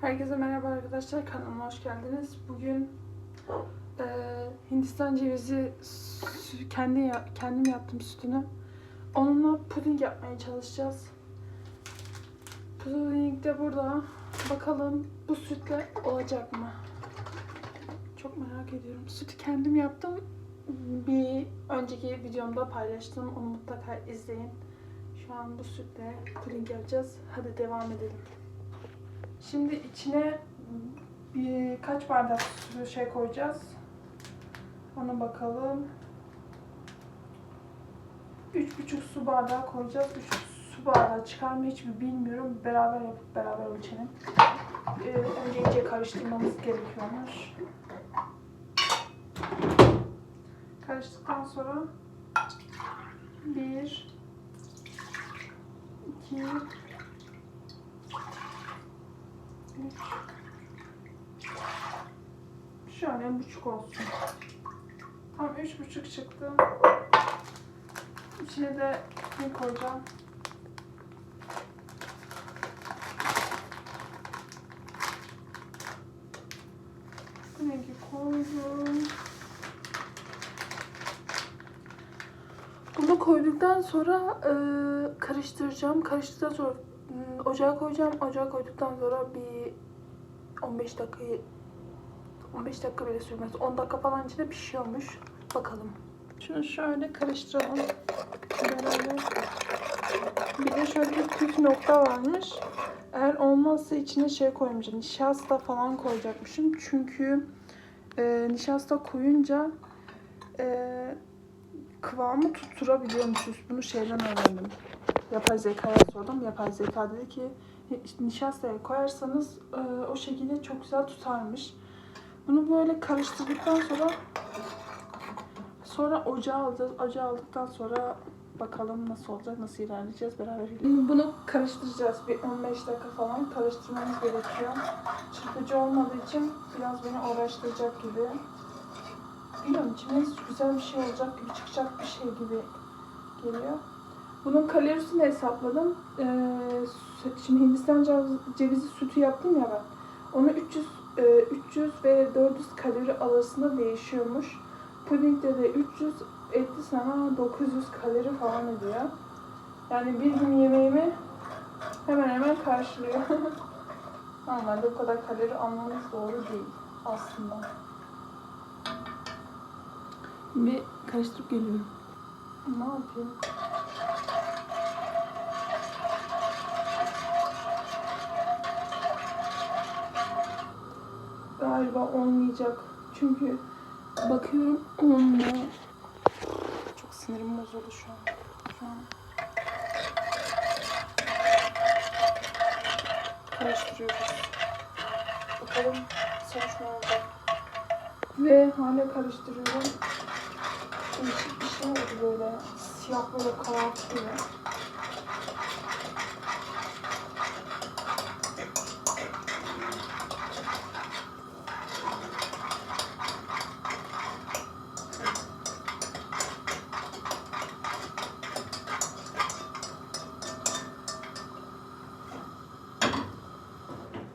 Herkese merhaba arkadaşlar kanalıma hoş geldiniz. Bugün e, Hindistan cevizi kendi kendim yaptım sütünü. Onunla puding yapmaya çalışacağız. Puding de burada. Bakalım bu sütle olacak mı? Çok merak ediyorum. Sütü kendim yaptım. Bir önceki videomda paylaştım. Onu mutlaka izleyin. Şu an bu sütle puding yapacağız. Hadi devam edelim. Şimdi içine bir kaç bardak şey koyacağız? Ona bakalım. Üç buçuk su bardağı koyacağız. Üç su bardağı çıkar mı hiç mi bilmiyorum. Beraber yapıp beraber ölçelim. Ee, önce iyice karıştırmamız gerekiyormuş. Karıştıktan sonra bir, iki, Şöyle buçuk olsun. Tam üç buçuk çıktı. İçine de ne koyacağım? Rengi koydum. Bunu koyduktan sonra e, karıştıracağım. Karıştıktan sonra ocağa koyacağım. Ocağa koyduktan sonra bir 15 dakikayı 15 dakika bile sürmez. 10 dakika falan içinde pişiyormuş. Bakalım. Şunu şöyle karıştıralım. Beraber. Bir de şöyle bir püf nokta varmış. Eğer olmazsa içine şey koymayacağım. Nişasta falan koyacakmışım. Çünkü e, nişasta koyunca e, kıvamı tutturabiliyormuşuz. Bunu şeyden öğrendim. Yapay zekaya sordum. Yapay zeka dedi ki nişastayı koyarsanız e, o şekilde çok güzel tutarmış. Bunu böyle karıştırdıktan sonra sonra ocağa alacağız. Ocağa aldıktan sonra bakalım nasıl olacak, nasıl ilerleyeceğiz beraber. Bunu karıştıracağız. Bir 15 dakika falan karıştırmamız gerekiyor. Çırpıcı olmadığı için biraz beni uğraştıracak gibi. Bilmiyorum içime güzel bir şey olacak gibi çıkacak bir şey gibi geliyor. Bunun kalorisini hesapladım. Ee, şimdi Hindistan cevizi, sütü yaptım ya ben. Onu 300 e, 300 ve 400 kalori arasında değişiyormuş. Pudingde de 300 etti sana 900 kalori falan ediyor. Yani bir gün yemeğimi hemen hemen karşılıyor. Normalde bu kadar kalori almamız doğru değil aslında. Bir karıştırıp geliyorum. Ne yapayım? Galiba olmayacak. Çünkü bakıyorum olmuyor. Çok sinirim bozuldu şu an. Şu an. Karıştırıyoruz. Bakalım sonuç ne olacak. Ve hala karıştırıyorum. Değişik bir şey oldu böyle. Siyah böyle karartıyor.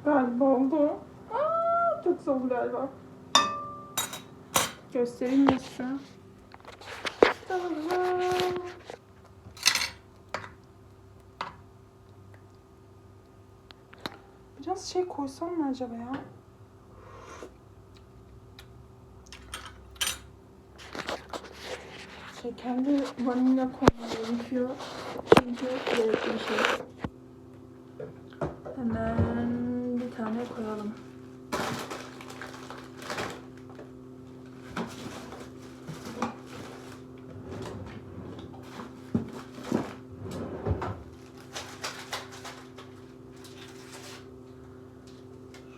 Galiba oldu. Oldu galiba. Göstereyim mi size? Biraz şey koysam mı acaba ya? Şekerli vanilya koymam gerekiyor. Çünkü gerekli bir şey. Hemen bir tane koyalım.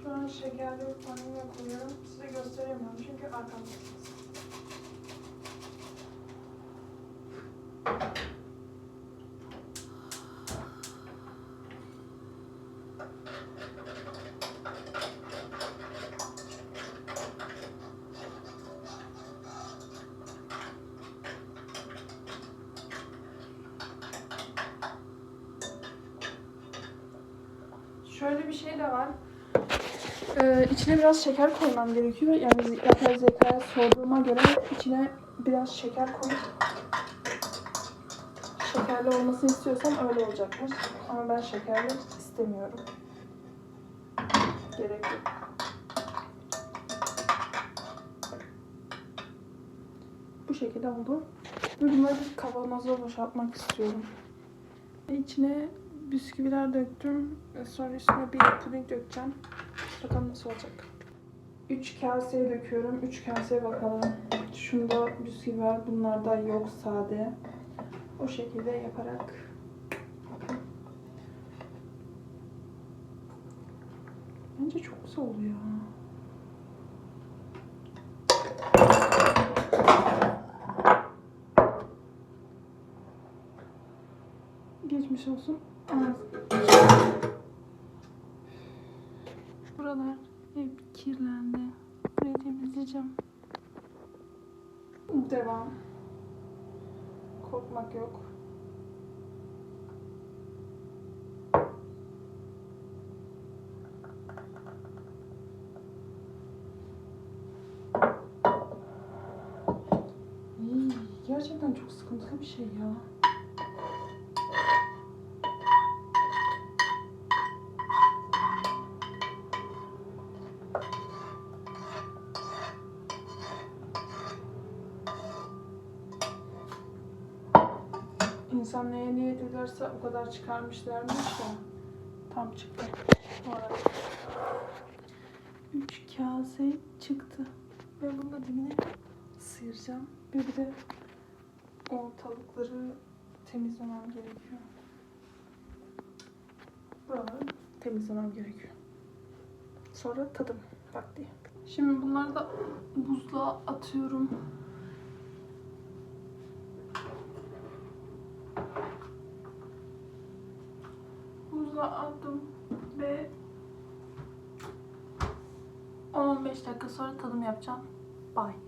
Şu an şekerli vanilya koyuyorum. Size gösteremiyorum çünkü arkamdasınız. Şöyle bir şey de var. Ee, içine biraz şeker koymam gerekiyor. Yani yapay zekaya sorduğuma göre içine biraz şeker koy. Şekerli olmasını istiyorsam öyle olacakmış. Ama ben şekerli istemiyorum. Gerek yok. Bu şekilde oldu. Ve bunları bir kavanoza boşaltmak istiyorum. İçine bisküviler döktüm. Sonra üstüne bir puding dökeceğim. Bakalım nasıl olacak. 3 kaseye döküyorum. 3 kaseye bakalım. Şunda bisküvi var. Bunlarda yok sade. O şekilde yaparak. Bence çok güzel oluyor. Geçmiş olsun. Ama Buralar hep kirlendi. Burayı temizleyeceğim. Devam. Korkmak yok. Gerçekten çok sıkıntılı bir şey ya. İnsan neye niyet ederse o kadar çıkarmışlarmış da tam çıktı. Bu. Üç kase çıktı. Ve bunu da dibine sıyıracağım. Ve bir de ortalıkları temizlemem gerekiyor. Buraları temizlemem gerekiyor. Sonra tadım vakti. Şimdi bunları da buzluğa atıyorum. Buzluğa attım ve 10-15 dakika sonra tadım yapacağım. Bye.